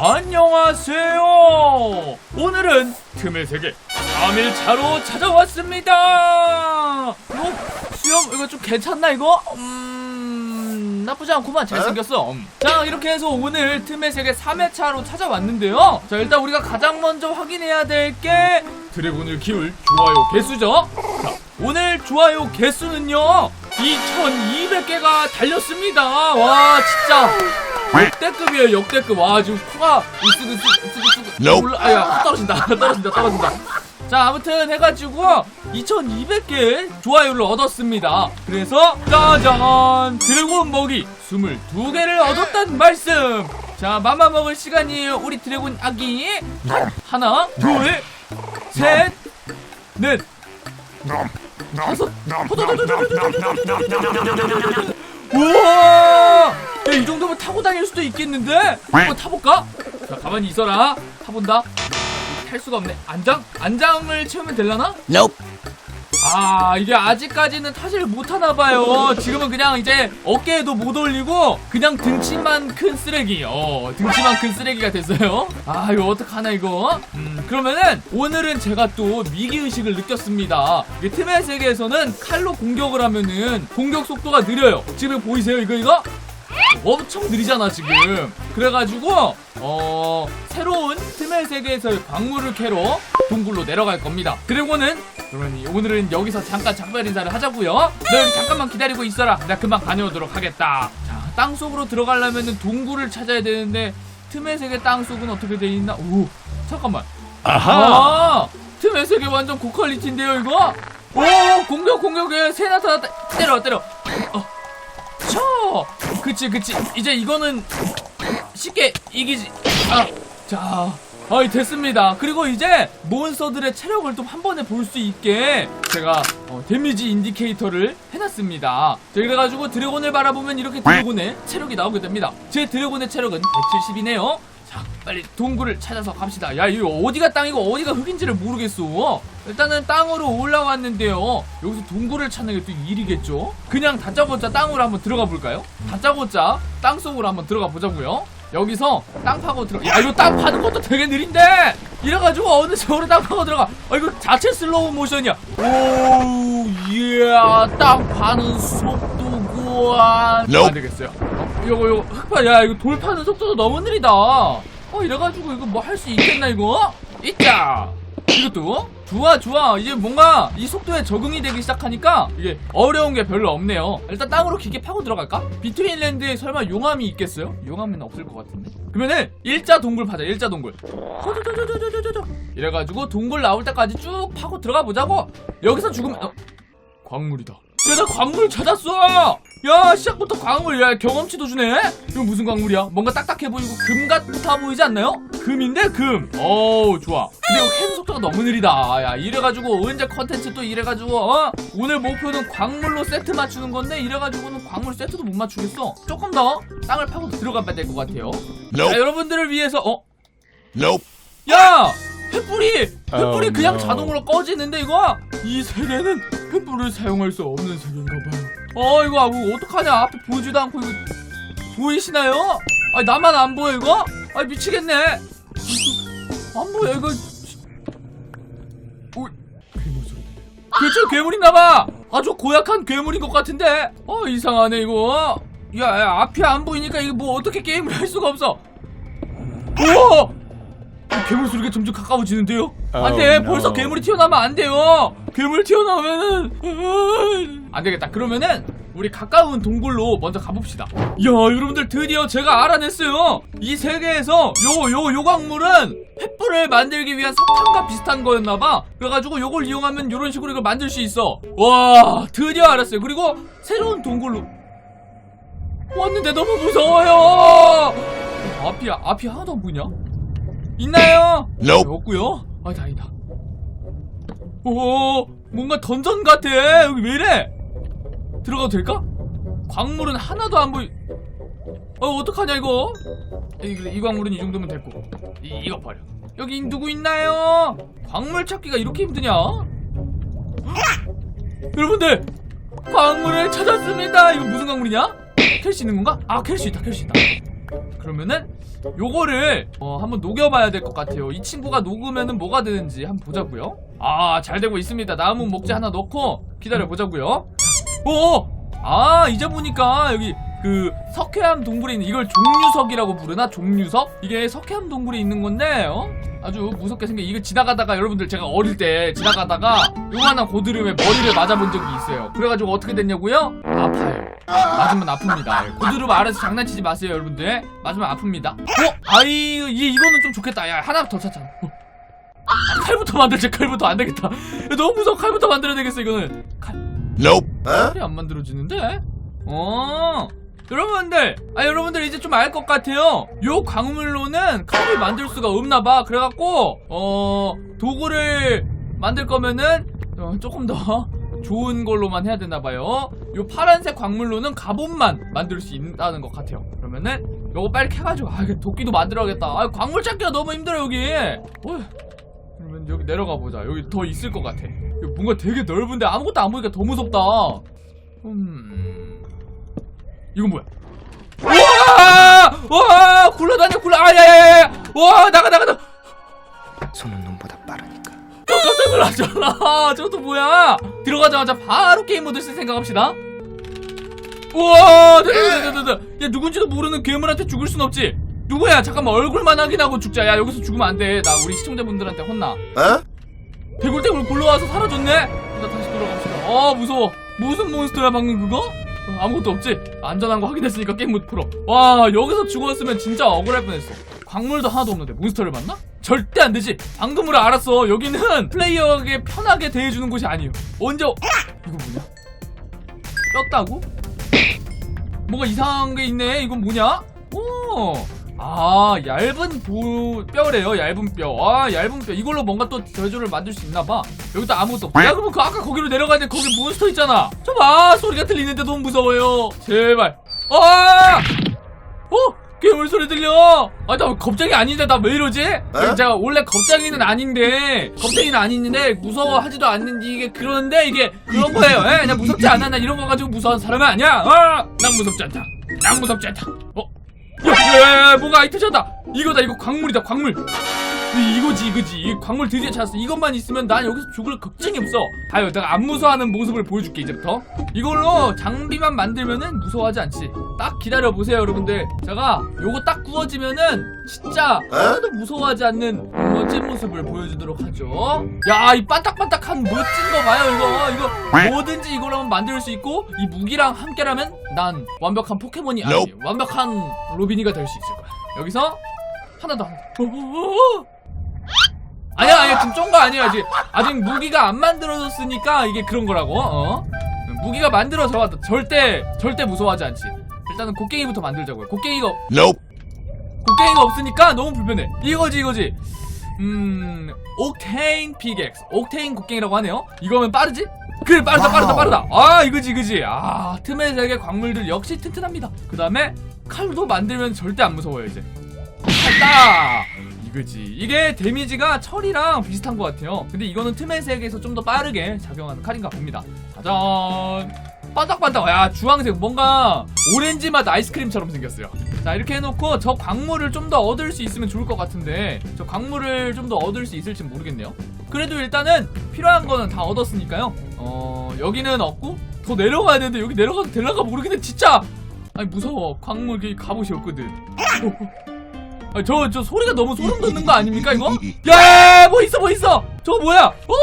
안녕하세요. 오늘은 틈의 세계 3일 차로 찾아왔습니다. 어? 수염 이거 좀 괜찮나 이거? 음... 나쁘지 않구만 잘생겼어 음. 자 이렇게 해서 오늘 틈의 세계 3회 차로 찾아왔는데요 자 일단 우리가 가장 먼저 확인해야 될 게 드래곤을 키울 좋아요 개수죠 자 오늘 좋아요 개수는요 2200개가 달렸습니다 와 진짜 역대급이에요 역대급 와 지금 코가 으쓱으쓱 으쓱으쓱 Nope. 올라 아야 코 떨어진다 떨어진다 떨어진다 자 아무튼 해가지고 2200개 좋아요를 얻었습니다 그래서 짜잔 드래곤 먹이 22개를 얻었단 말씀 자 맘마 먹을 시간이에요 우리 드래곤 아기 하나 둘셋넷 다섯 우와! 야, 이 정도면 타고 다닐 수도 있겠는데? 한번 타볼까? 자, 가만히 있어라. 타본다. 탈 수가 없네. 안장? 안장을 채우면 되려나? Nope. 아, 이게 아직까지는 타지를 못하나봐요. 지금은 그냥 이제 어깨에도 못 올리고, 그냥 등치만 큰 쓰레기. 어, 등치만 큰 쓰레기가 됐어요. 아, 이거 어떡하나, 이거? 음, 그러면은, 오늘은 제가 또 위기의식을 느꼈습니다. 이게 틈의 세계에서는 칼로 공격을 하면은, 공격 속도가 느려요. 지금 보이세요, 이거, 이거? 엄청 느리잖아 지금 그래가지고 어 새로운 틈의 세계에서의 광물을 캐러 동굴로 내려갈 겁니다 드래곤은 그러면 이- 오늘은 여기서 잠깐 작별 인사를 하자고요. 너 여기 잠깐만 기다리고 있어라. 내가 금방 다녀오도록 하겠다. 자 땅 속으로 들어가려면은 동굴을 찾아야 되는데 틈의 세계 땅 속은 어떻게 돼 있나? 오 잠깐만. 아 틈의 세계 완전 고퀄리티인데요 이거? 오 공격 공격에 세나타 때려 때려. 어. 쳐! 그치 그치. 이제 이거는 쉽게 이기지. 아, 자 아이 됐습니다. 그리고 이제 몬스터들의 체력을 좀한 번에 볼 수 있게 제가 어, 데미지 인디케이터를 해놨습니다. 자 그래가지고 드래곤을 바라보면 이렇게 드래곤의 체력이 나오게 됩니다. 제 드래곤의 체력은 170이네요. 자 빨리 동굴을 찾아서 갑시다. 야 이거 어디가 땅이고 어디가 흙인지를 모르겠어. 일단은 땅으로 올라왔는데요. 여기서 동굴을 찾는 게 또 일이겠죠? 그냥 다짜고짜 땅으로 한번 들어가 볼까요? 다짜고짜 땅 속으로 한번 들어가 보자고요 여기서 땅 파고 들어가 야 이거 땅 파는 것도 되게 느린데? 이래가지고 어느 세월에 땅 파고 들어가? 아 이거 자체 슬로우 모션이야. 오 이야 땅 파는 속도구안 Nope. 안 되겠어요. 어, 요거 요거 흑파 야 이거 돌 파는 속도도 너무 느리다. 어 이래가지고 이거 뭐 할 수 있겠나 이거? 있자. 이것도 좋아 좋아 이제 뭔가 이 속도에 적응이 되기 시작하니까 이게 어려운 게 별로 없네요 일단 땅으로 깊게 파고 들어갈까? 비트윈랜드에 설마 용암이 있겠어요? 용암은 없을 것 같은데 그러면은 일자 동굴 파자 일자 동굴 호조조조조조조조. 이래가지고 동굴 나올 때까지 쭉 파고 들어가 보자고 여기서 죽으면 어, 광물이다 야나 광물 찾았어 야 시작부터 광물 야 경험치도 주네 이거 무슨 광물이야 뭔가 딱딱해 보이고 금 같아 보이지 않나요? 금인데 금 어우 좋아 근데 이거 캐는 속도가 너무 느리다 야 이래가지고 언제 컨텐츠 또 이래가지고 어? 오늘 목표는 광물로 세트 맞추는 건데 이래가지고는 광물 세트도 못 맞추겠어 조금 더 땅을 파고 들어가야 될 것 같아요 자. 여러분들을 위해서 어? Nope. 야! 횃불이! 횃불이 Oh, 그냥 no. 자동으로 꺼지는데 이거? 이 세계는 횃불을 사용할 수 없는 세계인가봐요. 어 이거 아, 뭐 어떡하냐? 앞에 보이지도 않고 이거 보이시나요? 아 나만 안 보여 이거? 아 미치겠네. 이거 안 보여 이거. 오 괴물 소리 그쵸 괴물인가봐. 아주 고약한 괴물인 것 같은데. 어 이상하네 이거. 야, 야 앞이 안 보이니까 이거 뭐 어떻게 게임을 할 수가 없어. 우와 괴물 소리가 점점 가까워지는데요? Oh, 안 돼! no. 벌써 괴물이 튀어나오면 안 돼요! 괴물 튀어나오면은. 안 되겠다. 그러면은, 우리 가까운 동굴로 먼저 가봅시다. 이야, 여러분들 드디어 제가 알아냈어요! 이 세계에서 요, 요, 요 광물은 횃불을 만들기 위한 석탄과 비슷한 거였나봐. 그래가지고 요걸 이용하면 요런 식으로 이걸 만들 수 있어. 와, 드디어 알았어요. 그리고 새로운 동굴로 왔는데 너무 무서워요! 앞이, 앞이 하나도 안 보이냐? 있나요? Nope. 없고요. 아 다행이다. 오 뭔가 던전 같아. 여기 왜 이래? 들어가도 될까? 광물은 하나도 안 보이. 어 어떡하냐 이거? 이, 이 광물은 이 정도면 됐고 이, 이거 버려. 여기 누구 있나요? 광물 찾기가 이렇게 힘드냐? 여러분들 광물을 찾았습니다. 이거 무슨 광물이냐? 캘수 있는 건가? 아 캘 수 있다 캘 수 있다. 그러면은 요거를 어, 한번 녹여봐야 될 것 같아요. 이 친구가 녹으면은 뭐가 되는지 한번 보자고요. 아, 잘 되고 있습니다. 나무 목재 하나 넣고 기다려 보자고요. 오, 아 이제 보니까 여기 그 석회암 동굴에 있는 이걸 종류석이라고 부르나 종류석? 이게 석회암 동굴에 있는 건데 어? 아주 무섭게 생겨 이거 지나가다가 여러분들 제가 어릴 때 지나가다가 요만한 고드름에 머리를 맞아본 적이 있어요 그래가지고 어떻게 됐냐고요? 아파요 맞으면 아픕니다 예, 고드름 아래서 장난치지 마세요 여러분들 맞으면 아픕니다 어? 아이 이, 이거는 좀 좋겠다 야 하나 더 찾자 어. 아, 칼부터 만들자 칼부터 안 되겠다 야, 너무 무서워 칼부터 만들어야 되겠어 이거는 칼 Nope. 칼이 안 만들어지는데? 어. 여러분들, 아 여러분들 이제 좀 알 것 같아요. 요 광물로는 칼을 만들 수가 없나봐. 그래갖고 어 도구를 만들 거면은 어, 조금 더 좋은 걸로만 해야 되나봐요. 요 파란색 광물로는 갑옷만 만들 수 있다는 것 같아요. 그러면은 요거 빨리 캐가지고 아 도끼도 만들어야겠다. 아 광물 찾기가 너무 힘들어 여기. 어휴. 그러면 여기 내려가 보자. 여기 더 있을 것 같아. 뭔가 되게 넓은데 아무것도 안 보니까 더 무섭다. 음. 이건 뭐야? 우와! 와! 굴러다녀 굴러 아야야야! 와 나가 나가 나! 손은 눈보다 빠르니까. 저 깜짝 놀랐잖아. 저것도 뭐야? 들어가자마자 바로 게임 모드 쓸 생각합시다. 우와! 됐다, 야 누군지도 모르는 괴물한테 죽을 순 없지. 누구야? 잠깐만 얼굴만 확인하고 죽자. 야 여기서 죽으면 안 돼. 나 우리 시청자분들한테 혼나. 어? 대굴대굴 굴러와서 사라졌네? 일단 다시 돌아갑시다. 어, 무서워. 무슨 몬스터야, 방금 그거? 어, 아무것도 없지? 안전한 거 확인했으니까 게임 못 풀어. 와, 여기서 죽었으면 진짜 억울할 뻔했어. 광물도 하나도 없는데 몬스터를 만나? 절대 안 되지. 방금으로 알았어. 여기는 플레이어에게 편하게 대해주는 곳이 아니에요. 언제, 어- 이거 뭐냐? 뼈다고? 뭐가 이상한 게 있네. 이건 뭐냐? 오! 아, 얇은 보, 뼈래요. 얇은 뼈. 아, 얇은 뼈. 이걸로 뭔가 또 제조를 만들 수 있나봐. 여기도 아무것도 없고. 야, 그러면 그 아까 거기로 내려가는데 거기 몬스터 있잖아. 저 봐! 소리가 들리는데 너무 무서워요. 제발. 아! 어? 괴물 소리 들려. 아, 나 겁쟁이 아닌데 나 왜 이러지? 제가 원래 겁쟁이는 아닌데, 겁쟁이는 아닌데, 무서워하지도 않는지 이게 그러는데 이게 그런 거예요. 에? 나 무섭지 않아. 나 이런 거 가지고 무서운 사람은 아니야. 아! 난 무섭지 않다. 난 무섭지 않다. 어? 야, 야, 야, 뭐가 아이템 찾다. 이거다, 이거 광물이다, 광물. 이, 이거지, 이거지. 이 광물 드디어 찾았어. 이것만 있으면 난 여기서 죽을 걱정이 없어. 봐요, 내가 안 무서워하는 모습을 보여줄게, 이제부터. 이걸로 장비만 만들면은 무서워하지 않지. 딱 기다려보세요, 여러분들. 제가 요거 딱 구워지면은 진짜 하나도 무서워하지 않는 멋진 모습을 보여주도록 하죠. 야, 이 반딱반딱한 멋진 거 봐요, 이거. 이거 뭐든지 이거라면 만들 수 있고, 이 무기랑 함께라면 난 완벽한 포켓몬이 아니, Nope. 완벽한 로빈이가 될 수 있을 거야. 여기서 하나 더. 하나 더. 어어어. 아니야, 아니야, 지금 쫀거 아니야, 아직. 아직 무기가 안 만들어졌으니까 이게 그런 거라고, 어? 무기가 만들어져 절대, 절대 무서워하지 않지. 일단은 곡괭이부터 만들자고요. 곡괭이가, Nope. 곡괭이가 없으니까 너무 불편해. 이거지, 이거지. 음, 옥테인 피객스. 옥테인 곡괭이라고 하네요. 이거면 빠르지? 그래, 빠르다, 빠르다. 빠르다. 아, 이거지, 이거지. 아, 틈의 세계 광물들 역시 튼튼합니다. 그 다음에 칼도 만들면 절대 안 무서워요, 이제. 칼다! 이거지. 이게 데미지가 철이랑 비슷한 것 같아요. 근데 이거는 틈의 세계에서 좀 더 빠르게 작용하는 칼인가 봅니다. 짜잔! 반짝반짝. 야, 주황색. 뭔가 오렌지 맛 아이스크림처럼 생겼어요. 자, 이렇게 해놓고 저 광물을 좀 더 얻을 수 있으면 좋을 것 같은데 저 광물을 좀 더 얻을 수 있을지 모르겠네요. 그래도 일단은 필요한 거는 다 얻었으니까요. 어, 여기는 없고 더 내려가야 되는데 여기 내려가도 될라가 모르겠네. 진짜! 아니, 무서워. 광물 갑옷이 없거든. 아, 저, 저 소리가 너무 소름 돋는 거 아닙니까, 이거? 야, 뭐 있어, 뭐 있어! 저거 뭐야? 오!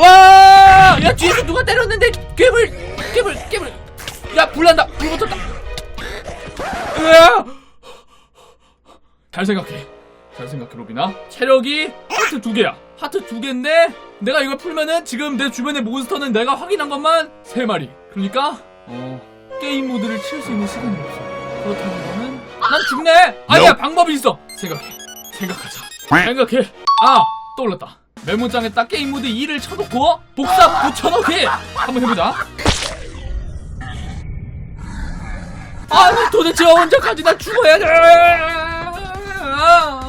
와! 야, 뒤에서 누가 때렸는데, 괴물! 괴물! 괴물! 야, 불난다! 불 붙었다! 으아! 잘 생각해. 잘 생각해, 로비나. 체력이 하트 두 개야. 하트 두 개인데, 내가 이걸 풀면은 지금 내 주변의 몬스터는 내가 확인한 것만 세 마리. 그러니까, 어, 게임 모드를 칠 수 있는 시간이 없어. 그렇다면 난 죽네! 아니야, Nope. 방법이 있어! 생각해. 생각하자. 생각해. 아, 떠올랐다. 메모장에딱 게임 모드 2를 쳐놓고, 복사 붙여넣기! 한번 해보자. 아니, 도대체 언제까지 나 죽어야 돼! 아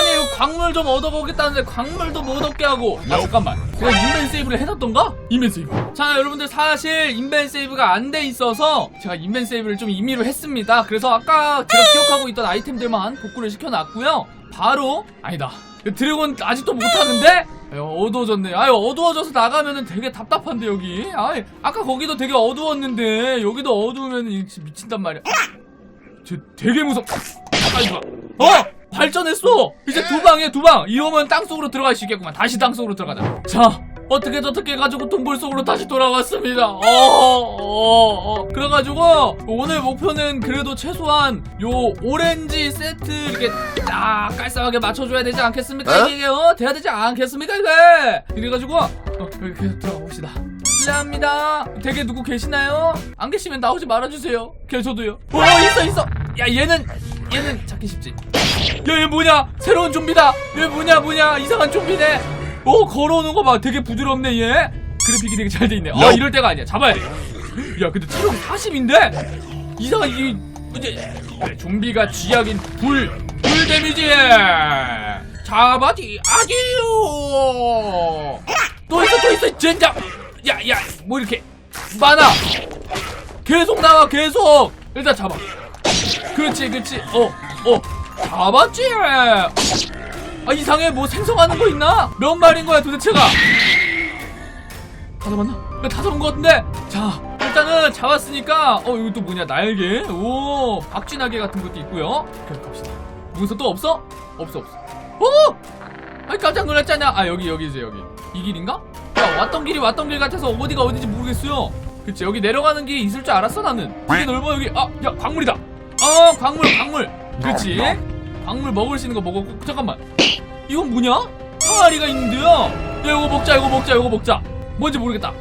니, 이거 광물 좀 얻어보겠다는데 광물도 못 얻게 하고 아 잠깐만 내가 인벤 세이브를 해놨던가? 인벤 세이브 자 여러분들 사실 인벤 세이브가 안 돼 있어서 제가 인벤 세이브를 좀 임의로 했습니다 그래서 아까 제가 기억하고 있던 아이템들만 복구를 시켜놨고요 바로 아니다 드래곤 아직도 못하는데? 아유, 어두워졌네. 아유, 어두워져서 나가면은 되게 답답한데, 여기. 아이, 아까 거기도 되게 어두웠는데, 여기도 어두우면 미친단 말이야. 쟤 되게 무섭. 봐. 어! 발전했어! 이제 두 방에 두 방! 이러면 땅 속으로 들어갈 수 있겠구만. 다시 땅 속으로 들어가자. 자, 어떻게 저떻게 해가지고 동굴 속으로 다시 돌아왔습니다. 어, 어, 어. 그래가지고, 오늘 목표는 그래도 최소한 요 오렌지 세트 이렇게 딱 깔쌈하게 맞춰줘야 되지 않겠습니까? 이게, 어? 돼야 되지 않겠습니까, 이게? 이래가지고, 어, 여기 계속 들어가 봅시다. 실례합니다. 댁에 누구 계시나요? 안 계시면 나오지 말아주세요. 계셔도요. 어, 있어, 있어. 야, 얘는, 얘는 찾기 쉽지. 야, 얘 뭐냐? 새로운 좀비다. 얘 뭐냐, 뭐냐? 이상한 좀비네. 어, 걸어오는 거 봐. 되게 부드럽네, 얘. 그래픽이 되게 잘 돼 있네. 아, 이럴 때가 아니야. 잡아야 돼. 야, 근데 체력이 40인데? 이상한, 이, 이제, 좀비가 쥐약인 불, 불 데미지! 잡아지, 아지요! 또 있어, 또 있어, 젠장! 야, 야, 뭐 이렇게 많아! 계속 나와, 계속! 일단 잡아. 그렇지, 그렇지. 어, 어, 잡았지? 아, 이상해. 뭐 생성하는 거 있나? 몇 마리인 거야, 도대체가? 다 잡았나? 야, 다 잡은 거 같은데? 자, 일단은 잡았으니까, 어, 이거 또 뭐냐, 날개? 오, 박쥐날개 같은 것도 있고요. 그래, 갑시다. 문서 또 없어? 없어, 없어. 오! 아이, 깜짝 놀랐잖아. 아, 여기, 여기지, 여기. 이 길인가? 야, 왔던 길이 왔던 길 같아서 어디가 어딘지 모르겠어요. 그치, 여기 내려가는 길이 있을 줄 알았어, 나는. 되게 넓어, 여기. 아, 야, 광물이다. 어, 광물, 광물. 그렇지. 광물 먹을 수 있는 거 먹었고, 잠깐만. 이건 뭐냐? 항아리가 있는데요. 야, 이거 먹자, 이거 먹자, 이거 먹자. 뭔지 모르겠다.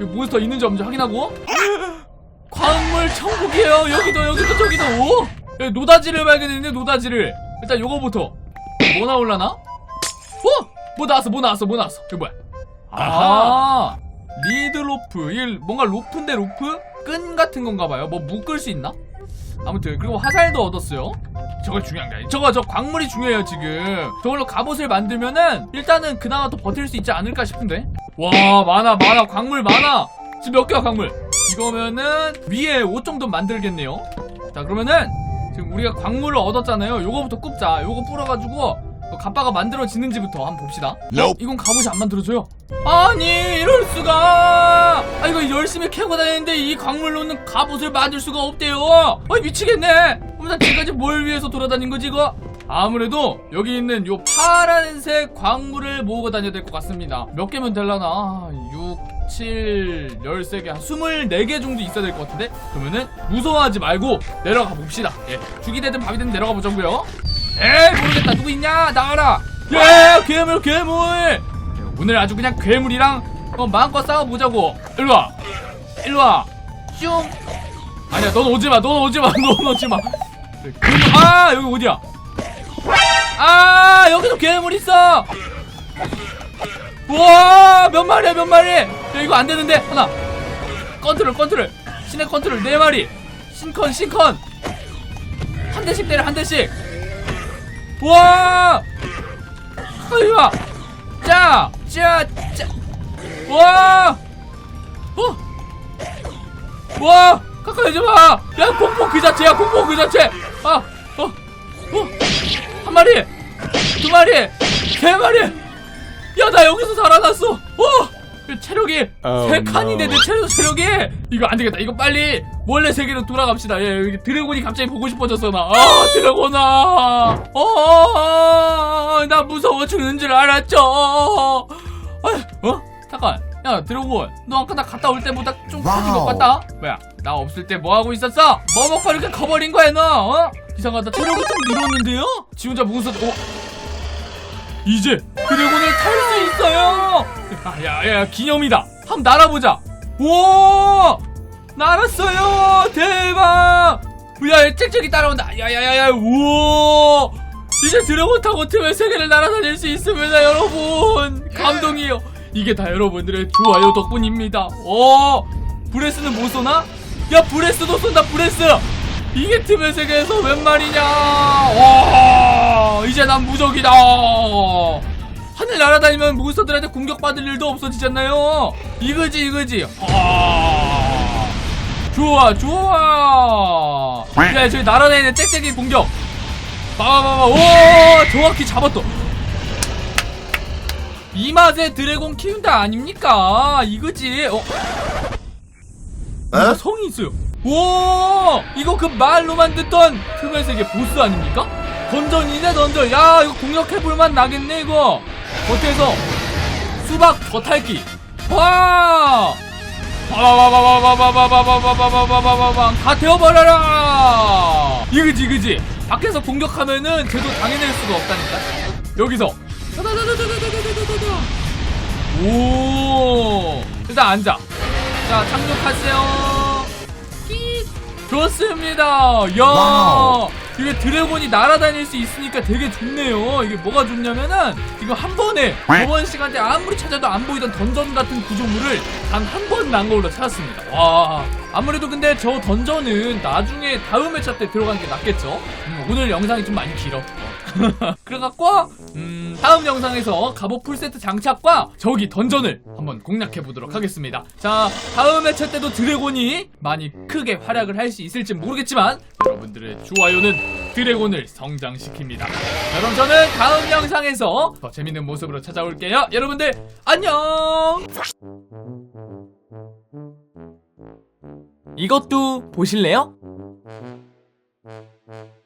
여기 몬스터 있는지 없는지 확인하고. 광물 천국이에요. 여기도, 여기도, 저기도. 오! 야, 노다지를 발견했네, 노다지를. 일단 요거부터. 뭐 나올라나? 어? 뭐 나왔어, 뭐 나왔어, 뭐 나왔어. 이거 뭐야? 아, 리드 로프. 이게 뭔가 로프인데 로프? 끈 같은 건가 봐요. 뭐 묶을 수 있나? 아무튼 그리고 화살도 얻었어요. 저거 중요한 게 아니. 저거 저 광물이 중요해요 지금. 저걸로 갑옷을 만들면은 일단은 그나마 더 버틸 수 있지 않을까 싶은데. 와 많아 많아 광물 많아. 지금 몇 개야 광물? 이거면은 위에 옷 정도 만들겠네요. 자 그러면은 지금 우리가 광물을 얻었잖아요. 요거부터 굽자. 요거 뿌려가지고 갑바가 만들어지는지부터 한번 봅시다. 어? 이건 갑옷이 안 만들어져요. 아니 이럴 수가. 아 이거 열심히 캐고 다니는데 이 광물로는 갑옷을 만들 수가 없대요. 아 미치겠네. 그럼 지금까지 뭘 위해서 돌아다닌 거지 이거? 아무래도 여기 있는 요 파란색 광물을 모으고 다녀야 될 것 같습니다. 몇 개면 될라나? 6, 7, 13개, 한 24개 정도 있어야 될 것 같은데? 그러면은 무서워하지 말고 내려가 봅시다. 예. 죽이 되든 밥이 되든 내려가 보자고요. 에이 모르겠다. 누구 있냐? 나와라. 예 괴물 괴물. 오늘 아주 그냥 괴물이랑 어, 마음껏 싸워보자고. 일로와. 일로와. 슝. 아니야 넌 오지마. 넌 오지마. 넌 오지마. 아 여기 어디야? 아 여기도 괴물 있어. 우와 몇 마리야 몇 마리? 야 이거 안 되는데. 하나. 컨트롤 컨트롤. 신의 컨트롤. 네 마리. 신컨 신컨. 한 대씩 때려 한 대씩 와! 어이와! 짜! 짜! 짜! 와! 어! 와! 가까이 오지 마! 야, 공포 그 자체야, 공포 그 자체! 아! 어! 어! 한 마리! 두 마리! 세 마리! 야, 나 여기서 살아났어! 어! 체력이 Oh, 세 no. 내 체력 체력이. 이거 안 되겠다. 이거 빨리 원래 세계로 돌아갑시다. 예 여기 드래곤이 갑자기 보고 싶어졌어 나 아 드래곤아. 어 나 무서워 죽는 줄 알았죠. 아, 어? 잠깐. 야 드래곤. 너 아까 나 갔다 올 때보다 좀 커진 것. 같다. 뭐야? 나 없을 때 뭐 하고 있었어? 뭐 먹고 이렇게 커버린 거야 너? 어? 이상하다. 체력이 좀 늘었는데요? 지 혼자 무슨 어 이제 드래곤을 탈 수 있어요. 야야야 기념이다. 한번 날아보자. 오 날았어요. 대박. 야 짹짹이 따라온다. 야야야야 우와 이제 드래곤 타고 팀의 세계를 날아다닐 수 있습니다 여러분. 감동이요. 이게 다 여러분들의 좋아요 덕분입니다. 오 브레스는 못 쏘나? 야 브레스도 쏜다 브레스. 이게 틈의 세계에서 웬 말이냐? 와 이제 난 무적이다. 하늘 날아다니면 몬스터들한테 공격받을 일도 없어지잖아요. 이거지 이거지. 와. 좋아 좋아. 야 저기 날아다니는 떼떼기 공격. 봐봐봐봐. 오 정확히 잡았다 이 맛에 드래곤 키운다 아닙니까? 이거지. 어? 성이 있어요. 오! 이거 그 말로만 듣던 틈의 세계 보스 아닙니까? 던전이네 던전 야 이거 공격해볼만 나겠네 이거 겉에서 수박 겉핥기 와! 바바바바바바바바바바바바바바다 태워버려라! 이그지 그지 밖에서 공격하면은 쟤도 당해낼 수가 없다니까 여기서 오 일단 앉아 자 착륙하세요 끼. 좋습니다. 야 와우. 이게 드래곤이 날아다닐 수 있으니까 되게 좋네요. 이게 뭐가 좋냐면은 지금 한 번에 저번 시간대 아무리 찾아도 안 보이던 던전 같은 구조물을 단 한 번 난 걸로 찾았습니다. 와 아무래도 근데 저 던전은 나중에 다음 회차 때 들어가는 게 낫겠죠. 음, 오늘 영상이 좀 많이 길어. 그래갖고 음, 다음 영상에서 갑옷 풀세트 장착과 저기 던전을 한번 공략해 보도록 하겠습니다. 자 다음 회차 때도 드래곤이 많이 크게 활약을 할 수 있을지 모르겠지만 여러분들의 좋아요는 드래곤을 성장시킵니다. 자, 그럼 저는 다음 영상에서 더 재밌는 모습으로 찾아올게요. 여러분들 안녕. 이것도 보실래요?